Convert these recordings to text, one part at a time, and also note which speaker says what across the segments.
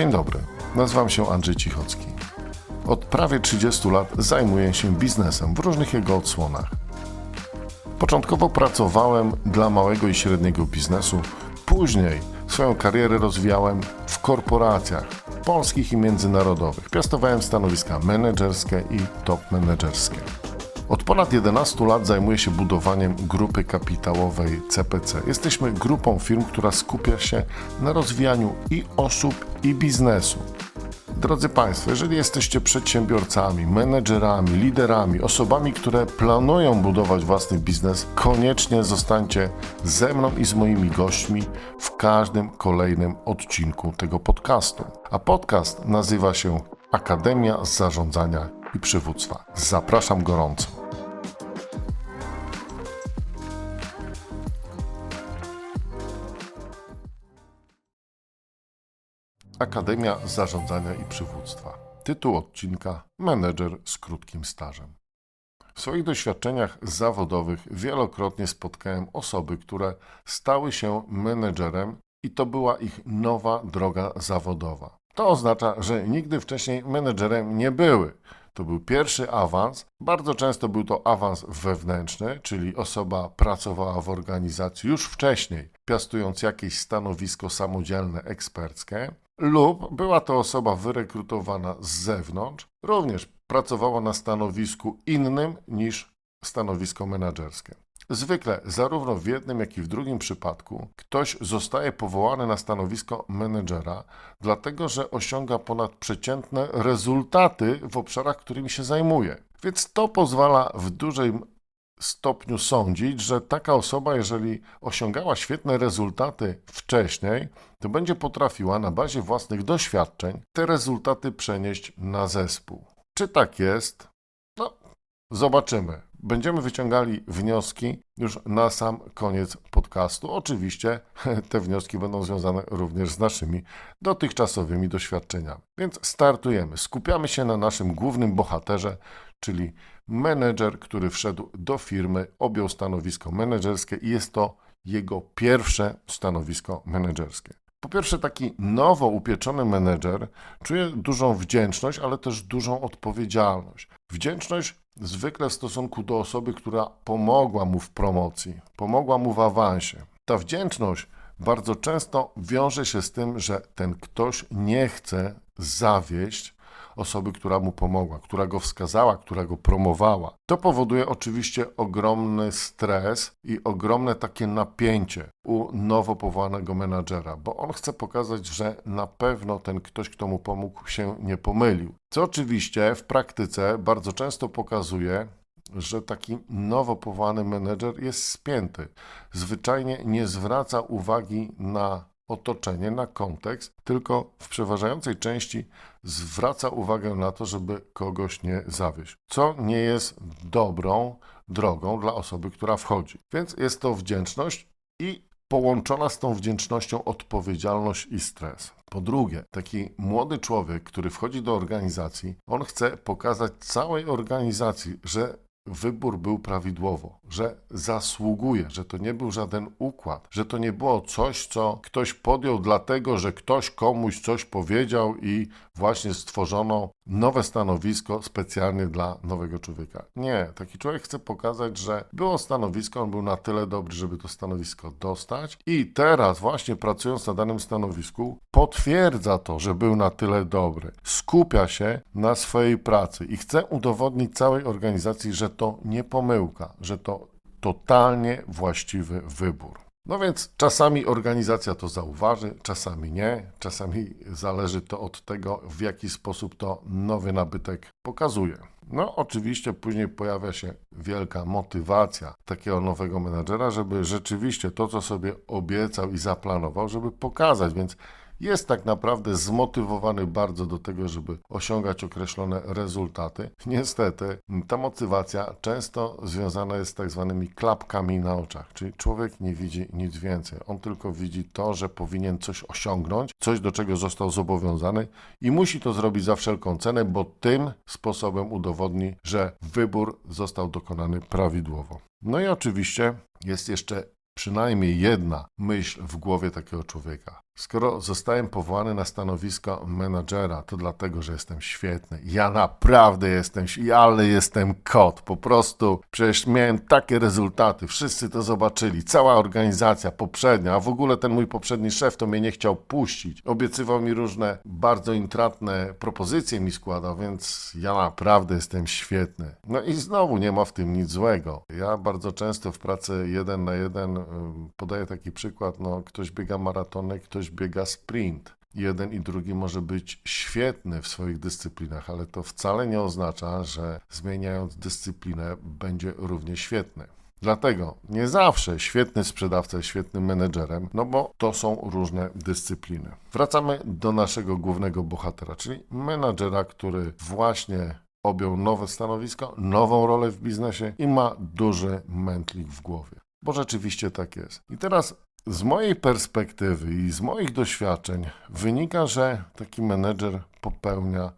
Speaker 1: Dzień dobry, nazywam się Andrzej Cichocki. Od prawie 30 lat zajmuję się biznesem w różnych jego odsłonach. Początkowo pracowałem dla małego i średniego biznesu, później swoją karierę rozwijałem w korporacjach polskich i międzynarodowych. Piastowałem stanowiska menedżerskie i top menedżerskie. Od ponad 11 lat zajmuję się budowaniem grupy kapitałowej CPC. Jesteśmy grupą firm, która skupia się na rozwijaniu i osób, i biznesu. Drodzy Państwo, jeżeli jesteście przedsiębiorcami, menedżerami, liderami, osobami, które planują budować własny biznes, koniecznie zostańcie ze mną i z moimi gośćmi w każdym kolejnym odcinku tego podcastu. A podcast nazywa się Akademia Zarządzania i Przywództwa. Zapraszam gorąco. Akademia Zarządzania i Przywództwa. Tytuł odcinka Menedżer z krótkim stażem. W swoich doświadczeniach zawodowych wielokrotnie spotkałem osoby, które stały się menedżerem i to była ich nowa droga zawodowa. To oznacza, że nigdy wcześniej menedżerem nie były. To był pierwszy awans. Bardzo często był to awans wewnętrzny, czyli osoba pracowała w organizacji już wcześniej, piastując jakieś stanowisko samodzielne, eksperckie, lub była to osoba wyrekrutowana z zewnątrz, również pracowała na stanowisku innym niż stanowisko menedżerskie. Zwykle, zarówno w jednym, jak i w drugim przypadku, ktoś zostaje powołany na stanowisko menedżera, dlatego że osiąga ponadprzeciętne rezultaty w obszarach, którymi się zajmuje. Więc to pozwala w dużym stopniu sądzić, że taka osoba, jeżeli osiągała świetne rezultaty wcześniej, to będzie potrafiła na bazie własnych doświadczeń te rezultaty przenieść na zespół. Czy tak jest? No, zobaczymy. Będziemy wyciągali wnioski już na sam koniec podcastu. Oczywiście te wnioski będą związane również z naszymi dotychczasowymi doświadczeniami. Więc startujemy. Skupiamy się na naszym głównym bohaterze, czyli menedżer, który wszedł do firmy, objął stanowisko menedżerskie i jest to jego pierwsze stanowisko menedżerskie. Po pierwsze, taki nowo upieczony menedżer czuje dużą wdzięczność, ale też dużą odpowiedzialność. Wdzięczność zwykle w stosunku do osoby, która pomogła mu w promocji, pomogła mu w awansie. Ta wdzięczność bardzo często wiąże się z tym, że ten ktoś nie chce zawieść osoby, która mu pomogła, która go wskazała, która go promowała. To powoduje oczywiście ogromny stres i ogromne takie napięcie u nowo powołanego menadżera, bo on chce pokazać, że na pewno ten ktoś, kto mu pomógł, się nie pomylił. Co oczywiście w praktyce bardzo często pokazuje, że taki nowo powołany menedżer jest spięty. Zwyczajnie nie zwraca uwagi na otoczenie, na kontekst, tylko w przeważającej części zwraca uwagę na to, żeby kogoś nie zawieść, co nie jest dobrą drogą dla osoby, która wchodzi. Więc jest to wdzięczność i połączona z tą wdzięcznością odpowiedzialność i stres. Po drugie, taki młody człowiek, który wchodzi do organizacji, on chce pokazać całej organizacji, że wybór był prawidłowo, że zasługuje, że to nie był żaden układ, że to nie było coś, co ktoś podjął dlatego, że ktoś komuś coś powiedział i właśnie stworzono nowe stanowisko specjalnie dla nowego człowieka. Nie, taki człowiek chce pokazać, że było stanowisko, on był na tyle dobry, żeby to stanowisko dostać i teraz właśnie pracując na danym stanowisku potwierdza to, że był na tyle dobry. Skupia się na swojej pracy i chce udowodnić całej organizacji, że to nie pomyłka, że to totalnie właściwy wybór. No więc czasami organizacja to zauważy, czasami nie, czasami zależy to od tego, w jaki sposób to nowy nabytek pokazuje. No, oczywiście później pojawia się wielka motywacja takiego nowego menadżera, żeby rzeczywiście to, co sobie obiecał i zaplanował, żeby pokazać, więc jest tak naprawdę zmotywowany bardzo do tego, żeby osiągać określone rezultaty. Niestety, ta motywacja często związana jest z tak zwanymi klapkami na oczach, czyli człowiek nie widzi nic więcej. On tylko widzi to, że powinien coś osiągnąć, coś do czego został zobowiązany i musi to zrobić za wszelką cenę, bo tym sposobem udowodni, że wybór został dokonany prawidłowo. No i oczywiście jest jeszcze przynajmniej jedna myśl w głowie takiego człowieka. Skoro zostałem powołany na stanowisko menadżera, to dlatego, że jestem świetny. Ja naprawdę jestem, ale jestem kot. Po prostu przecież miałem takie rezultaty. Wszyscy to zobaczyli. Cała organizacja poprzednia, a w ogóle ten mój poprzedni szef to mnie nie chciał puścić. Obiecywał mi różne bardzo intratne propozycje mi składał, więc ja naprawdę jestem świetny. No i znowu nie ma w tym nic złego. Ja bardzo często w pracy jeden na jeden podaję taki przykład, no ktoś biega maratonek, ktoś biega sprint. Jeden i drugi może być świetny w swoich dyscyplinach, ale to wcale nie oznacza, że zmieniając dyscyplinę będzie równie świetny. Dlatego nie zawsze świetny sprzedawca jest świetnym menedżerem, no bo to są różne dyscypliny. Wracamy do naszego głównego bohatera, czyli menadżera, który właśnie objął nowe stanowisko, nową rolę w biznesie i ma duży mętlik w głowie. Bo rzeczywiście tak jest. I teraz z mojej perspektywy i z moich doświadczeń wynika, że taki menedżer popełnia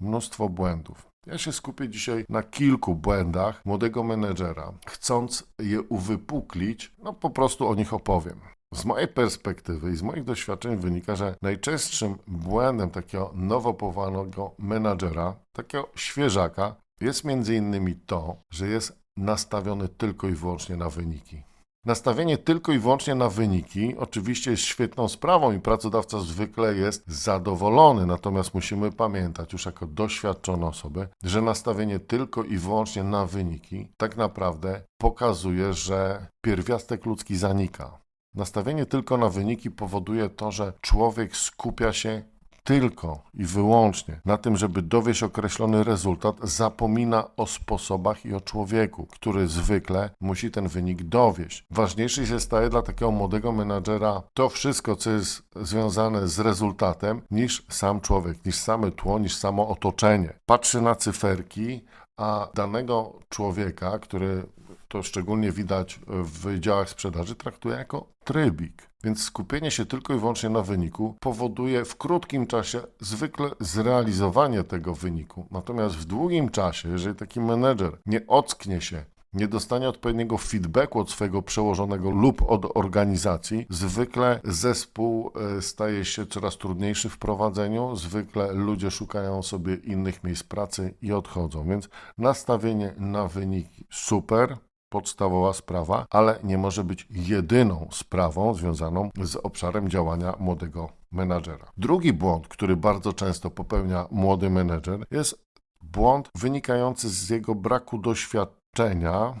Speaker 1: mnóstwo błędów. Ja się skupię dzisiaj na kilku błędach młodego menedżera. Chcąc je uwypuklić, no po prostu o nich opowiem. Z mojej perspektywy i z moich doświadczeń wynika, że najczęstszym błędem takiego nowo powołanego menadżera, takiego świeżaka, jest między innymi to, że jest nastawiony tylko i wyłącznie na wyniki. Nastawienie tylko i wyłącznie na wyniki oczywiście jest świetną sprawą i pracodawca zwykle jest zadowolony, natomiast musimy pamiętać już jako doświadczone osoby, że nastawienie tylko i wyłącznie na wyniki tak naprawdę pokazuje, że pierwiastek ludzki zanika. Nastawienie tylko na wyniki powoduje to, że człowiek skupia się tylko i wyłącznie na tym, żeby dowieść określony rezultat, zapomina o sposobach i o człowieku, który zwykle musi ten wynik dowieść. Ważniejszy się staje dla takiego młodego menadżera to wszystko, co jest związane z rezultatem, niż sam człowiek, niż same tło, niż samo otoczenie. Patrzy na cyferki, a danego człowieka, który to szczególnie widać w działach sprzedaży, traktuje jako trybik. Więc skupienie się tylko i wyłącznie na wyniku powoduje w krótkim czasie zwykle zrealizowanie tego wyniku. Natomiast w długim czasie, jeżeli taki menedżer nie ocknie się, nie dostanie odpowiedniego feedbacku od swojego przełożonego lub od organizacji, zwykle zespół e, staje się coraz trudniejszy w prowadzeniu, zwykle ludzie szukają sobie innych miejsc pracy i odchodzą. Więc nastawienie na wyniki super, podstawowa sprawa, ale nie może być jedyną sprawą związaną z obszarem działania młodego menadżera. Drugi błąd, który bardzo często popełnia młody menedżer, jest błąd wynikający z jego braku doświadczenia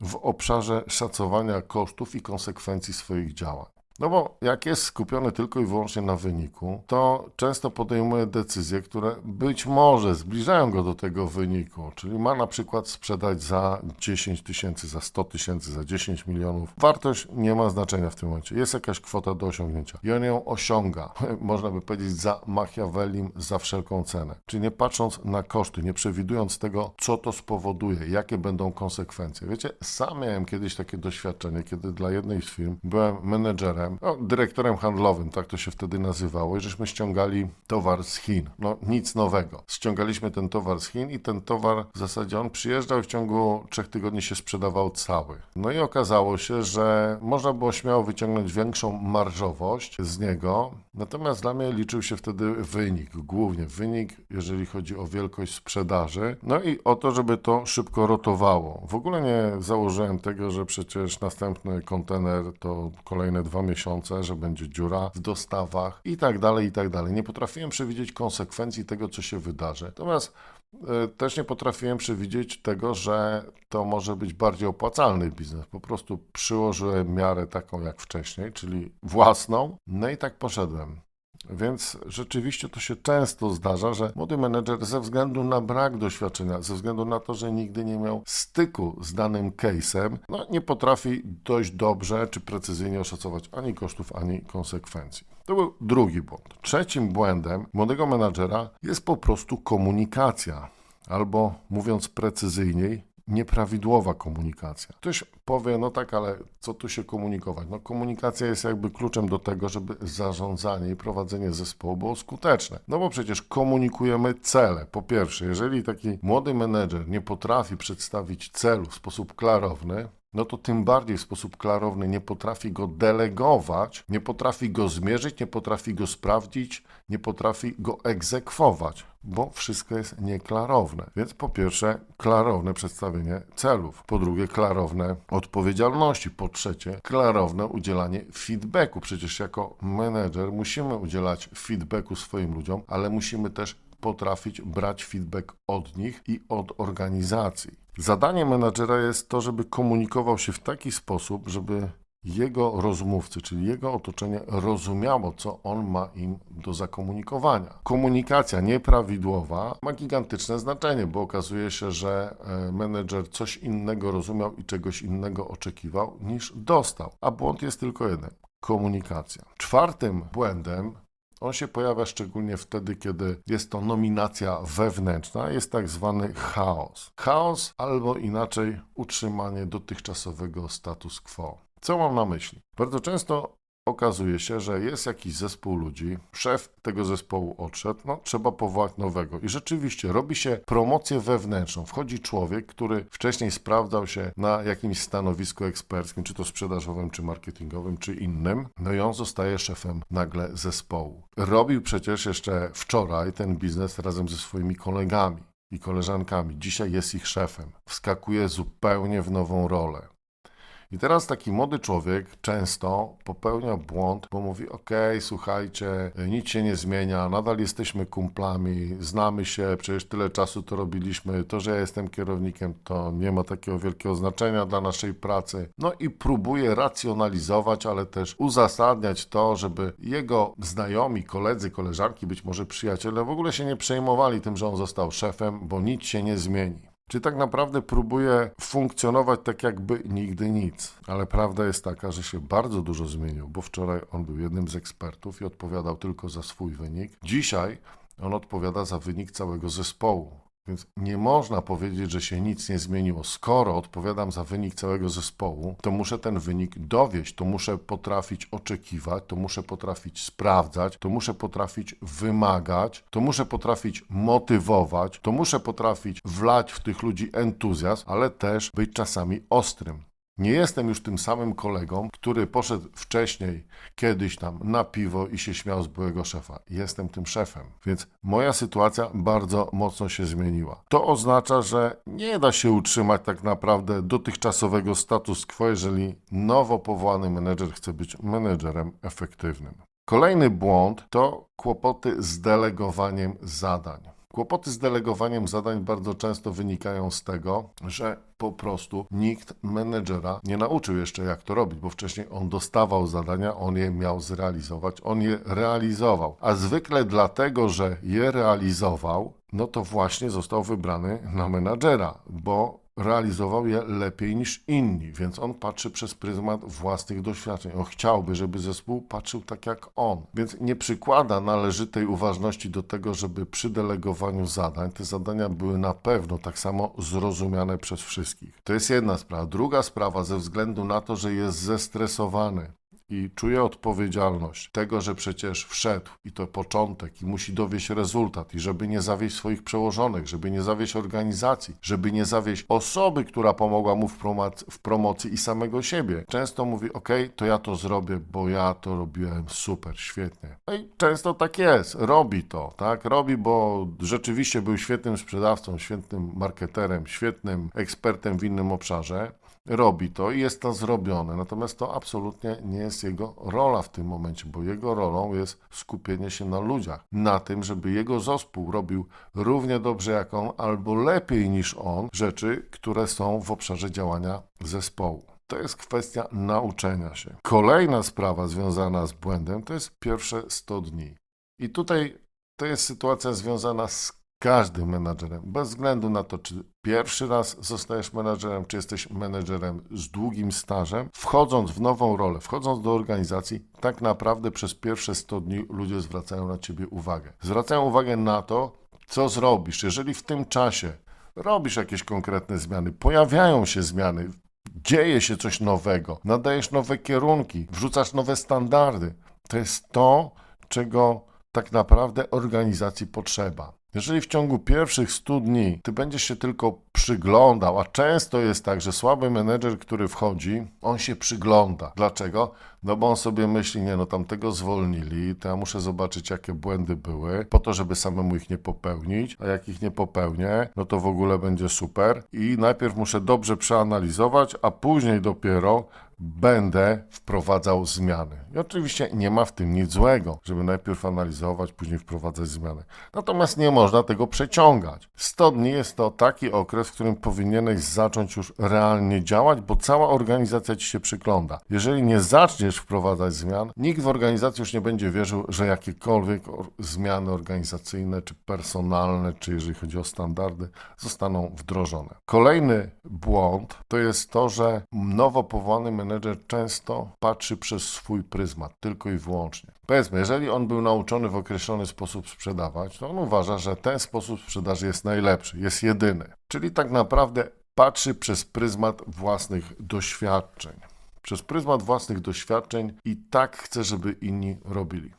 Speaker 1: w obszarze szacowania kosztów i konsekwencji swoich działań. No bo jak jest skupiony tylko i wyłącznie na wyniku, to często podejmuje decyzje, które być może zbliżają go do tego wyniku. Czyli ma na przykład sprzedać za 10 tysięcy, za 100 tysięcy, za 10 milionów. Wartość nie ma znaczenia w tym momencie. Jest jakaś kwota do osiągnięcia i on ją osiąga, można by powiedzieć, za Machiavellim, za wszelką cenę. Czyli nie patrząc na koszty, nie przewidując tego, co to spowoduje, jakie będą konsekwencje. Wiecie, sam miałem kiedyś takie doświadczenie, kiedy dla jednej z firm byłem menedżerem, no, dyrektorem handlowym, tak to się wtedy nazywało, i żeśmy ściągali towar z Chin. No nic nowego. Ściągaliśmy ten towar z Chin i ten towar w zasadzie on przyjeżdżał w ciągu trzech tygodni się sprzedawał cały. No i okazało się, że można było śmiało wyciągnąć większą marżowość z niego, natomiast dla mnie liczył się wtedy wynik, głównie wynik, jeżeli chodzi o wielkość sprzedaży, no i o to, żeby to szybko rotowało. W ogóle nie założyłem tego, że przecież następny kontener to kolejne dwa miesiące, że będzie dziura w dostawach i tak dalej, i tak dalej. Nie potrafiłem przewidzieć konsekwencji tego, co się wydarzy. Natomiast e, też nie potrafiłem przewidzieć tego, że to może być bardziej opłacalny biznes. Po prostu przyłożyłem miarę taką jak wcześniej, czyli własną, no i tak poszedłem. Więc rzeczywiście to się często zdarza, że młody menedżer ze względu na brak doświadczenia, ze względu na to, że nigdy nie miał styku z danym case'em, no nie potrafi dość dobrze czy precyzyjnie oszacować ani kosztów, ani konsekwencji. To był drugi błąd. Trzecim błędem młodego menadżera jest po prostu komunikacja. Albo mówiąc precyzyjniej, nieprawidłowa komunikacja. Ktoś powie, no tak, ale co tu się komunikować? No komunikacja jest jakby kluczem do tego, żeby zarządzanie i prowadzenie zespołu było skuteczne. No bo przecież komunikujemy cele. Po pierwsze, jeżeli taki młody menedżer nie potrafi przedstawić celu w sposób klarowny, no to tym bardziej w sposób klarowny nie potrafi go delegować, nie potrafi go zmierzyć, nie potrafi go sprawdzić, nie potrafi go egzekwować, bo wszystko jest nieklarowne. Więc po pierwsze, klarowne przedstawienie celów, po drugie, klarowne odpowiedzialności, po trzecie, klarowne udzielanie feedbacku. Przecież jako menedżer musimy udzielać feedbacku swoim ludziom, ale musimy też potrafić brać feedback od nich i od organizacji. Zadanie menadżera jest to, żeby komunikował się w taki sposób, żeby jego rozmówcy, czyli jego otoczenie rozumiało, co on ma im do zakomunikowania. Komunikacja nieprawidłowa ma gigantyczne znaczenie, bo okazuje się, że e, menedżer coś innego rozumiał i czegoś innego oczekiwał niż dostał. A błąd jest tylko jeden komunikacja. Czwartym błędem on się pojawia szczególnie wtedy, kiedy jest to nominacja wewnętrzna, jest tak zwany chaos. Chaos albo inaczej utrzymanie dotychczasowego status quo. Co mam na myśli? Bardzo często okazuje się, że jest jakiś zespół ludzi, szef tego zespołu odszedł, no trzeba powołać nowego. I rzeczywiście robi się promocję wewnętrzną. Wchodzi człowiek, który wcześniej sprawdzał się na jakimś stanowisku eksperckim, czy to sprzedażowym, czy marketingowym, czy innym, no i on zostaje szefem nagle zespołu. Robił przecież jeszcze wczoraj ten biznes razem ze swoimi kolegami i koleżankami. Dzisiaj jest ich szefem. Wskakuje zupełnie w nową rolę. I teraz taki młody człowiek często popełnia błąd, bo mówi: OK, słuchajcie, nic się nie zmienia, nadal jesteśmy kumplami, znamy się, przecież tyle czasu to robiliśmy. To, że ja jestem kierownikiem, to nie ma takiego wielkiego znaczenia dla naszej pracy. No i próbuje racjonalizować, ale też uzasadniać to, żeby jego znajomi, koledzy, koleżanki, być może przyjaciele w ogóle się nie przejmowali tym, że on został szefem, bo nic się nie zmieni. Czy tak naprawdę próbuje funkcjonować tak jakby nigdy nic. Ale prawda jest taka, że się bardzo dużo zmienił, bo wczoraj on był jednym z ekspertów i odpowiadał tylko za swój wynik. Dzisiaj on odpowiada za wynik całego zespołu. Więc nie można powiedzieć, że się nic nie zmieniło. Skoro odpowiadam za wynik całego zespołu, to muszę ten wynik dowieść, to muszę potrafić oczekiwać, to muszę potrafić sprawdzać, to muszę potrafić wymagać, to muszę potrafić motywować, to muszę potrafić wlać w tych ludzi entuzjazm, ale też być czasami ostrym. Nie jestem już tym samym kolegą, który poszedł wcześniej, kiedyś tam na piwo i się śmiał z byłego szefa. Jestem tym szefem, więc moja sytuacja bardzo mocno się zmieniła. To oznacza, że nie da się utrzymać tak naprawdę dotychczasowego status quo, jeżeli nowo powołany menedżer chce być menedżerem efektywnym. Kolejny błąd to kłopoty z delegowaniem zadań. Kłopoty z delegowaniem zadań bardzo często wynikają z tego, że po prostu nikt menedżera nie nauczył jeszcze, jak to robić, bo wcześniej on dostawał zadania, on je miał zrealizować, on je realizował. A zwykle dlatego, że je realizował, no to właśnie został wybrany na menadżera, bo realizował je lepiej niż inni, więc on patrzy przez pryzmat własnych doświadczeń. On chciałby, żeby zespół patrzył tak jak on, więc nie przykłada należytej uważności do tego, żeby przy delegowaniu zadań te zadania były na pewno tak samo zrozumiane przez wszystkich. To jest jedna sprawa. Druga sprawa, ze względu na to, że jest zestresowany, i czuje odpowiedzialność tego, że przecież wszedł i to początek i musi dowieść rezultat i żeby nie zawieść swoich przełożonych, żeby nie zawieść organizacji, żeby nie zawieść osoby, która pomogła mu w, w promocji i samego siebie. Często mówi, ok, to ja to zrobię, bo ja to robiłem super, świetnie. No i często tak jest, robi to, tak, robi, bo rzeczywiście był świetnym sprzedawcą, świetnym marketerem, świetnym ekspertem w innym obszarze, robi to i jest to zrobione. Natomiast to absolutnie nie jest jego rola w tym momencie, bo jego rolą jest skupienie się na ludziach, na tym, żeby jego zespół robił równie dobrze jak on, albo lepiej niż on, rzeczy, które są w obszarze działania zespołu. To jest kwestia nauczenia się. Kolejna sprawa związana z błędem to jest pierwsze 100 dni. I tutaj to jest sytuacja związana z każdym menadżerem, bez względu na to, czy pierwszy raz zostajesz menadżerem, czy jesteś menadżerem z długim stażem, wchodząc w nową rolę, wchodząc do organizacji, tak naprawdę przez pierwsze 100 dni ludzie zwracają na ciebie uwagę. Zwracają uwagę na to, co zrobisz. Jeżeli w tym czasie robisz jakieś konkretne zmiany, pojawiają się zmiany, dzieje się coś nowego, nadajesz nowe kierunki, wrzucasz nowe standardy. To jest to, czego tak naprawdę organizacji potrzeba. Jeżeli w ciągu pierwszych 100 dni ty będziesz się tylko przyglądał, a często jest tak, że słaby menedżer, który wchodzi, on się przygląda. Dlaczego? No bo on sobie myśli, nie no tamtego zwolnili, to ja muszę zobaczyć jakie błędy były, po to, żeby samemu ich nie popełnić, a jak ich nie popełnię, no to w ogóle będzie super i najpierw muszę dobrze przeanalizować, a później dopiero będę wprowadzał zmiany. I oczywiście nie ma w tym nic złego, żeby najpierw analizować, później wprowadzać zmiany. Natomiast nie można tego przeciągać. 100 dni jest to taki okres, w którym powinieneś zacząć już realnie działać, bo cała organizacja ci się przygląda. Jeżeli nie zaczniesz wprowadzać zmian, nikt w organizacji już nie będzie wierzył, że jakiekolwiek zmiany organizacyjne, czy personalne, czy jeżeli chodzi o standardy, zostaną wdrożone. Kolejny błąd to jest to, że nowo powołany menedżer często patrzy przez swój pryzmat, tylko i wyłącznie. Powiedzmy, jeżeli on był nauczony w określony sposób sprzedawać, to on uważa, że ten sposób sprzedaży jest najlepszy, jest jedyny. Czyli tak naprawdę patrzy przez pryzmat własnych doświadczeń. Przez pryzmat własnych doświadczeń i tak chce, żeby inni robili.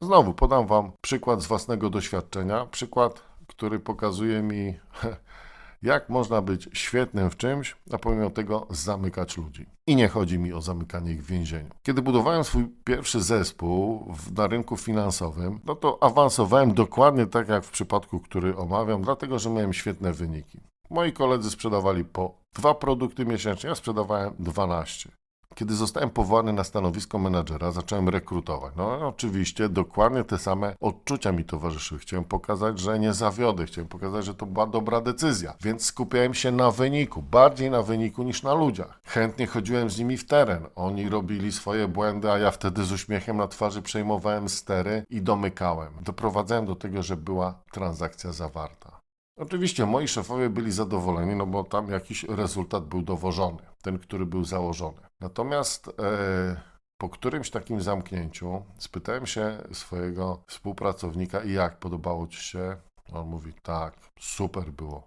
Speaker 1: Znowu podam Wam przykład z własnego doświadczenia. Przykład, który pokazuje mi, jak można być świetnym w czymś, a pomimo tego zamykać ludzi. I nie chodzi mi o zamykanie ich w więzieniu. Kiedy budowałem swój pierwszy zespół w, na rynku finansowym, no to awansowałem dokładnie tak jak w przypadku, który omawiam, dlatego że miałem świetne wyniki. Moi koledzy sprzedawali po dwa produkty miesięcznie, ja sprzedawałem 12. Kiedy zostałem powołany na stanowisko menadżera, zacząłem rekrutować. No oczywiście dokładnie te same odczucia mi towarzyszyły. Chciałem pokazać, że nie zawiodę, chciałem pokazać, że to była dobra decyzja, więc skupiałem się na wyniku, bardziej na wyniku niż na ludziach. Chętnie chodziłem z nimi w teren. Oni robili swoje błędy, a ja wtedy z uśmiechem na twarzy przejmowałem stery i domykałem. Doprowadzałem do tego, że była transakcja zawarta. Oczywiście moi szefowie byli zadowoleni, no bo tam jakiś rezultat był dowożony, ten, który był założony. Natomiast e, po którymś takim zamknięciu spytałem się swojego współpracownika, i jak podobało ci się? On mówi, tak, super było.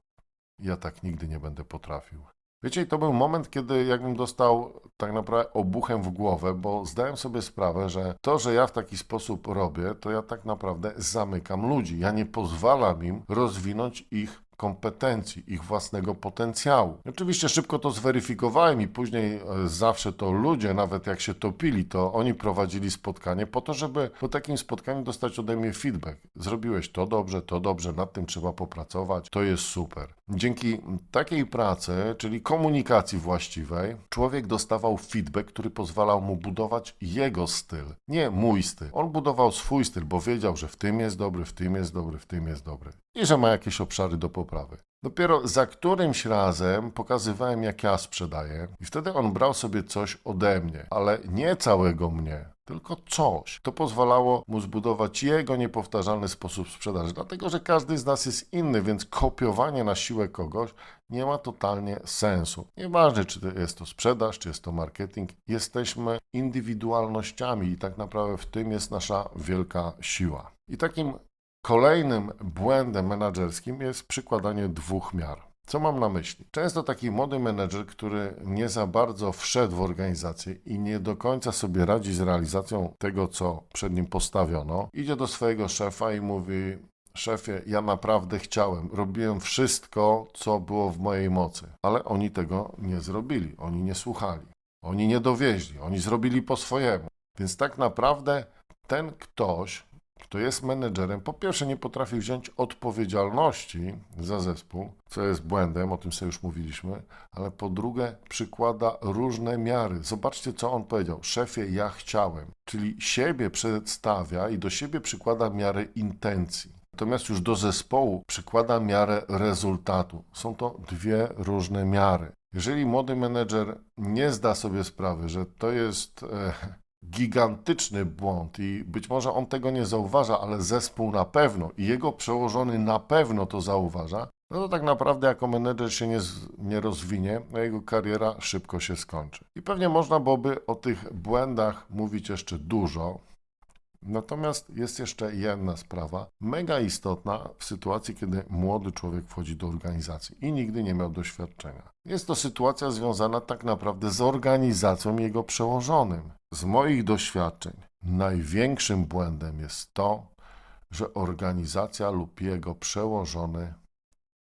Speaker 1: Ja tak nigdy nie będę potrafił. Wiecie, to był moment, kiedy jakbym dostał tak naprawdę obuchem w głowę, bo zdałem sobie sprawę, że to, że ja w taki sposób robię, to ja tak naprawdę zamykam ludzi. Ja nie pozwalam im rozwinąć ich kompetencji, ich własnego potencjału. Oczywiście szybko to zweryfikowałem i później e, zawsze to ludzie, nawet jak się topili, to oni prowadzili spotkanie po to, żeby po takim spotkaniu dostać ode mnie feedback. Zrobiłeś to dobrze, to dobrze, nad tym trzeba popracować, to jest super. Dzięki takiej pracy, czyli komunikacji właściwej, człowiek dostawał feedback, który pozwalał mu budować jego styl, nie mój styl. On budował swój styl, bo wiedział, że w tym jest dobry, w tym jest dobry, w tym jest dobry i że ma jakieś obszary do poprawy. Dopiero za którymś razem pokazywałem, jak ja sprzedaję, i wtedy on brał sobie coś ode mnie, ale nie całego mnie, tylko coś. To pozwalało mu zbudować jego niepowtarzalny sposób sprzedaży, dlatego że każdy z nas jest inny, więc kopiowanie na siłę kogoś nie ma totalnie sensu. Nieważne, czy to jest to sprzedaż, czy jest to marketing, jesteśmy indywidualnościami i tak naprawdę w tym jest nasza wielka siła. I takim Kolejnym błędem menedżerskim jest przykładanie dwóch miar. Co mam na myśli? Często taki młody menedżer, który nie za bardzo wszedł w organizację i nie do końca sobie radzi z realizacją tego, co przed nim postawiono, idzie do swojego szefa i mówi: Szefie, ja naprawdę chciałem, robiłem wszystko, co było w mojej mocy, ale oni tego nie zrobili, oni nie słuchali, oni nie dowieźli, oni zrobili po swojemu. Więc tak naprawdę ten ktoś, kto jest menedżerem, po pierwsze nie potrafi wziąć odpowiedzialności za zespół, co jest błędem, o tym sobie już mówiliśmy, ale po drugie przykłada różne miary. Zobaczcie, co on powiedział. Szefie, ja chciałem. Czyli siebie przedstawia i do siebie przykłada miarę intencji. Natomiast już do zespołu przykłada miarę rezultatu. Są to dwie różne miary. Jeżeli młody menedżer nie zda sobie sprawy, że to jest e, gigantyczny błąd i być może on tego nie zauważa, ale zespół na pewno i jego przełożony na pewno to zauważa, no to tak naprawdę jako menedżer się nie, nie rozwinie, a jego kariera szybko się skończy. I pewnie można byłoby o tych błędach mówić jeszcze dużo. Natomiast jest jeszcze jedna sprawa, mega istotna w sytuacji, kiedy młody człowiek wchodzi do organizacji i nigdy nie miał doświadczenia. Jest to sytuacja związana tak naprawdę z organizacją jego przełożonym. Z moich doświadczeń największym błędem jest to, że organizacja lub jego przełożony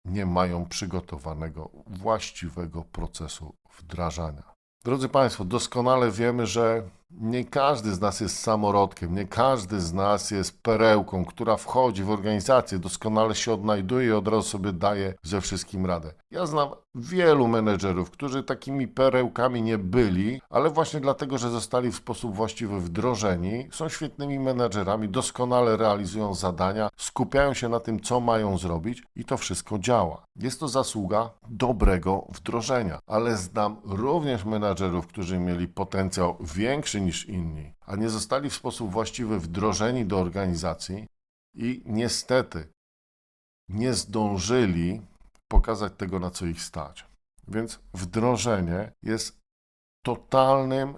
Speaker 1: nie mają przygotowanego właściwego procesu wdrażania. Drodzy Państwo, doskonale wiemy, że nie każdy z nas jest samorodkiem, nie każdy z nas jest perełką, która wchodzi w organizację, doskonale się odnajduje i od razu sobie daje ze wszystkim radę. Ja znam wielu menedżerów, którzy takimi perełkami nie byli, ale właśnie dlatego, że zostali w sposób właściwy wdrożeni, są świetnymi menedżerami, doskonale realizują zadania, skupiają się na tym, co mają zrobić i to wszystko działa. Jest to zasługa dobrego wdrożenia, ale znam również menedżerów, którzy mieli potencjał większy niż inni, a nie zostali w sposób właściwy wdrożeni do organizacji i niestety nie zdążyli pokazać tego, na co ich stać. Więc wdrożenie jest totalnym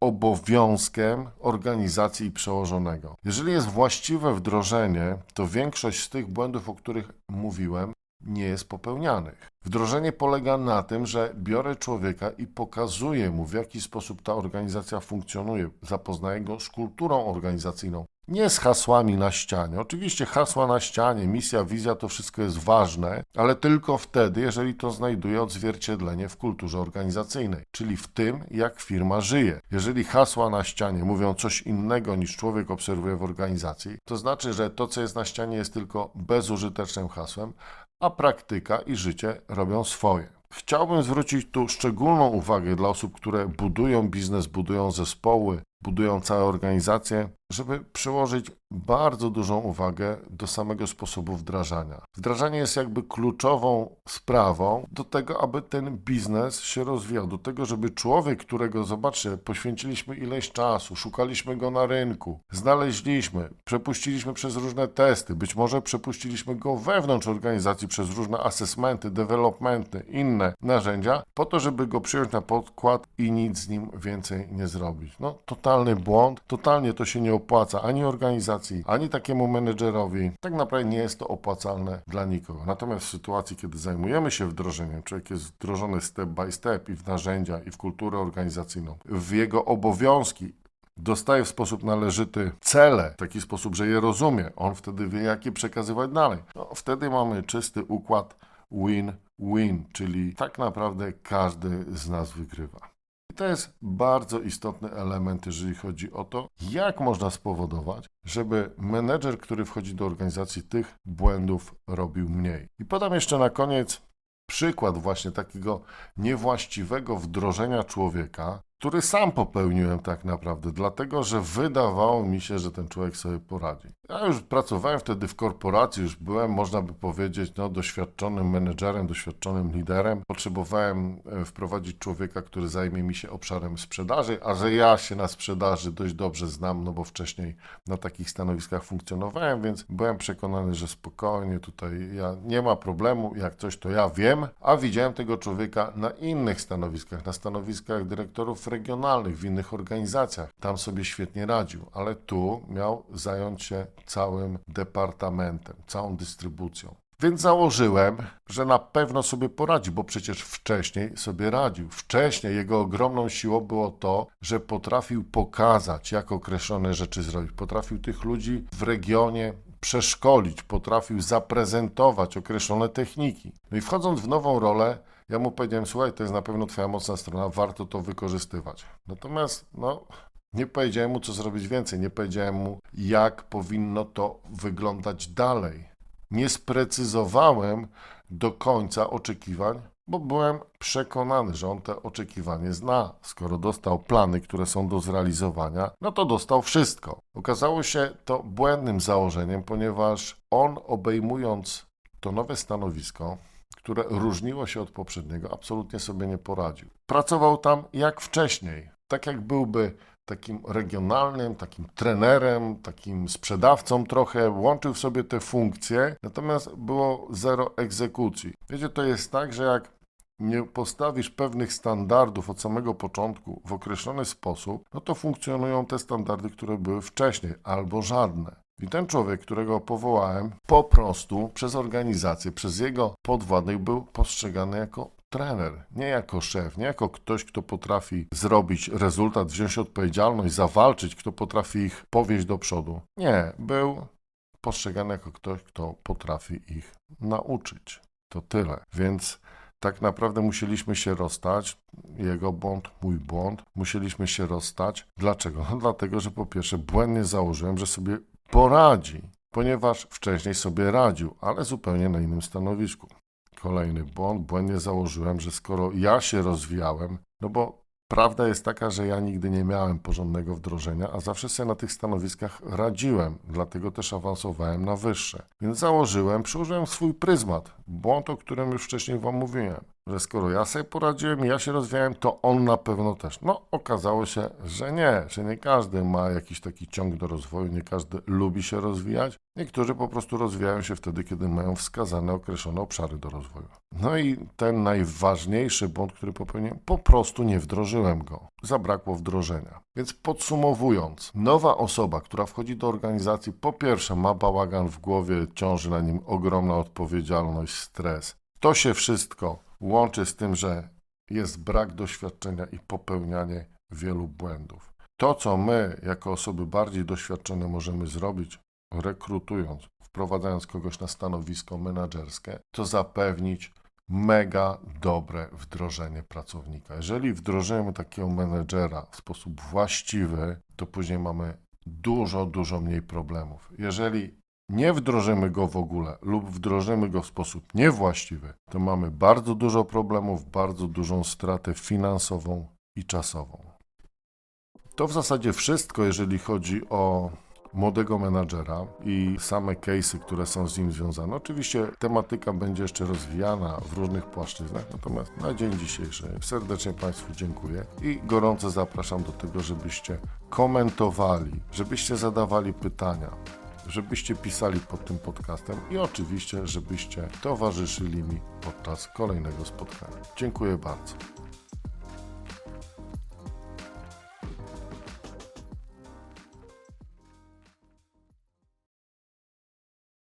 Speaker 1: obowiązkiem organizacji i przełożonego. Jeżeli jest właściwe wdrożenie, to większość z tych błędów, o których mówiłem, nie jest popełnianych. Wdrożenie polega na tym, że biorę człowieka i pokazuję mu, w jaki sposób ta organizacja funkcjonuje, zapoznaję go z kulturą organizacyjną. Nie z hasłami na ścianie. Oczywiście hasła na ścianie, misja, wizja to wszystko jest ważne, ale tylko wtedy, jeżeli to znajduje odzwierciedlenie w kulturze organizacyjnej, czyli w tym, jak firma żyje. Jeżeli hasła na ścianie mówią coś innego niż człowiek obserwuje w organizacji, to znaczy, że to, co jest na ścianie, jest tylko bezużytecznym hasłem, a praktyka i życie robią swoje. Chciałbym zwrócić tu szczególną uwagę dla osób, które budują biznes, budują zespoły, budują całe organizacje, żeby przyłożyć bardzo dużą uwagę do samego sposobu wdrażania. Wdrażanie jest jakby kluczową sprawą do tego, aby ten biznes się rozwijał, do tego, żeby człowiek, którego, zobaczcie, poświęciliśmy ileś czasu, szukaliśmy go na rynku, znaleźliśmy, przepuściliśmy przez różne testy, być może przepuściliśmy go wewnątrz organizacji przez różne asesmenty, developmenty, inne narzędzia, po to, żeby go przyjąć na podkład i nic z nim więcej nie zrobić. No, totalny błąd, totalnie to się nie opłaca ani organizacji, ani takiemu menedżerowi. Tak naprawdę nie jest to opłacalne dla nikogo. Natomiast w sytuacji, kiedy zajmujemy się wdrożeniem, człowiek jest wdrożony step by step i w narzędzia, i w kulturę organizacyjną, w jego obowiązki, dostaje w sposób należyty cele, w taki sposób, że je rozumie, on wtedy wie, jak je przekazywać dalej. No, wtedy mamy czysty układ win-win, czyli tak naprawdę każdy z nas wygrywa. To jest bardzo istotny element, jeżeli chodzi o to, jak można spowodować, żeby menedżer, który wchodzi do organizacji, tych błędów robił mniej. I podam jeszcze na koniec przykład właśnie takiego niewłaściwego wdrożenia człowieka, który sam popełniłem tak naprawdę, dlatego że wydawało mi się, że ten człowiek sobie poradzi. Ja już pracowałem wtedy w korporacji, już byłem, można by powiedzieć, no, doświadczonym menedżerem, doświadczonym liderem. Potrzebowałem e, wprowadzić człowieka, który zajmie mi się obszarem sprzedaży, a że ja się na sprzedaży dość dobrze znam, no bo wcześniej na takich stanowiskach funkcjonowałem, więc byłem przekonany, że spokojnie tutaj ja nie ma problemu, jak coś to ja wiem, a widziałem tego człowieka na innych stanowiskach, na stanowiskach dyrektorów regionalnych, w innych organizacjach. Tam sobie świetnie radził, ale tu miał zająć się całym departamentem, całą dystrybucją. Więc założyłem, że na pewno sobie poradzi, bo przecież wcześniej sobie radził. Wcześniej jego ogromną siłą było to, że potrafił pokazać, jak określone rzeczy zrobić. Potrafił tych ludzi w regionie przeszkolić, potrafił zaprezentować określone techniki. No i wchodząc w nową rolę, ja mu powiedziałem, słuchaj, to jest na pewno twoja mocna strona, warto to wykorzystywać. Natomiast, no, nie powiedziałem mu, co zrobić więcej, nie powiedziałem mu, jak powinno to wyglądać dalej. Nie sprecyzowałem do końca oczekiwań, bo byłem przekonany, że on te oczekiwanie zna. Skoro dostał plany, które są do zrealizowania, no to dostał wszystko. Okazało się to błędnym założeniem, ponieważ on obejmując to nowe stanowisko, które różniło się od poprzedniego, absolutnie sobie nie poradził. Pracował tam jak wcześniej, tak jak byłby takim regionalnym, takim trenerem, takim sprzedawcą trochę, łączył w sobie te funkcje, natomiast było zero egzekucji. Wiecie, to jest tak, że jak nie postawisz pewnych standardów od samego początku w określony sposób, no to funkcjonują te standardy, które były wcześniej, albo żadne. I ten człowiek, którego powołałem, po prostu przez organizację, przez jego podwładnych był postrzegany jako trener, nie jako szef, nie jako ktoś, kto potrafi zrobić rezultat, wziąć odpowiedzialność, zawalczyć, kto potrafi ich powieść do przodu. Nie, był postrzegany jako ktoś, kto potrafi ich nauczyć. To tyle. Więc tak naprawdę musieliśmy się rozstać. Jego błąd, mój błąd. Musieliśmy się rozstać. Dlaczego? No dlatego, że po pierwsze błędnie założyłem, że sobie poradzi, ponieważ wcześniej sobie radził, ale zupełnie na innym stanowisku. Kolejny błąd, błędnie założyłem, że skoro ja się rozwijałem, no bo prawda jest taka, że ja nigdy nie miałem porządnego wdrożenia, a zawsze sobie na tych stanowiskach radziłem, dlatego też awansowałem na wyższe. Więc założyłem, przyłożyłem swój pryzmat, błąd, o którym już wcześniej Wam mówiłem, że skoro ja sobie poradziłem i ja się rozwijałem, to on na pewno też. No, okazało się, że nie, że nie każdy ma jakiś taki ciąg do rozwoju, nie każdy lubi się rozwijać. Niektórzy po prostu rozwijają się wtedy, kiedy mają wskazane określone obszary do rozwoju. No i ten najważniejszy błąd, który popełniłem, po prostu nie wdrożyłem go. Zabrakło wdrożenia. Więc podsumowując, nowa osoba, która wchodzi do organizacji, po pierwsze ma bałagan w głowie, ciąży na nim ogromna odpowiedzialność, stres. To się wszystko łączy z tym, że jest brak doświadczenia i popełnianie wielu błędów. To, co my, jako osoby bardziej doświadczone, możemy zrobić, rekrutując, wprowadzając kogoś na stanowisko menedżerskie, to zapewnić mega dobre wdrożenie pracownika. Jeżeli wdrożymy takiego menedżera w sposób właściwy, to później mamy dużo, dużo mniej problemów. Jeżeli nie wdrożymy go w ogóle lub wdrożymy go w sposób niewłaściwy, to mamy bardzo dużo problemów, bardzo dużą stratę finansową i czasową. To w zasadzie wszystko, jeżeli chodzi o młodego menadżera i same case'y, które są z nim związane. Oczywiście tematyka będzie jeszcze rozwijana w różnych płaszczyznach, natomiast na dzień dzisiejszy serdecznie Państwu dziękuję i gorąco zapraszam do tego, żebyście komentowali, żebyście zadawali pytania, żebyście pisali pod tym podcastem i oczywiście, żebyście towarzyszyli mi podczas kolejnego spotkania. Dziękuję bardzo.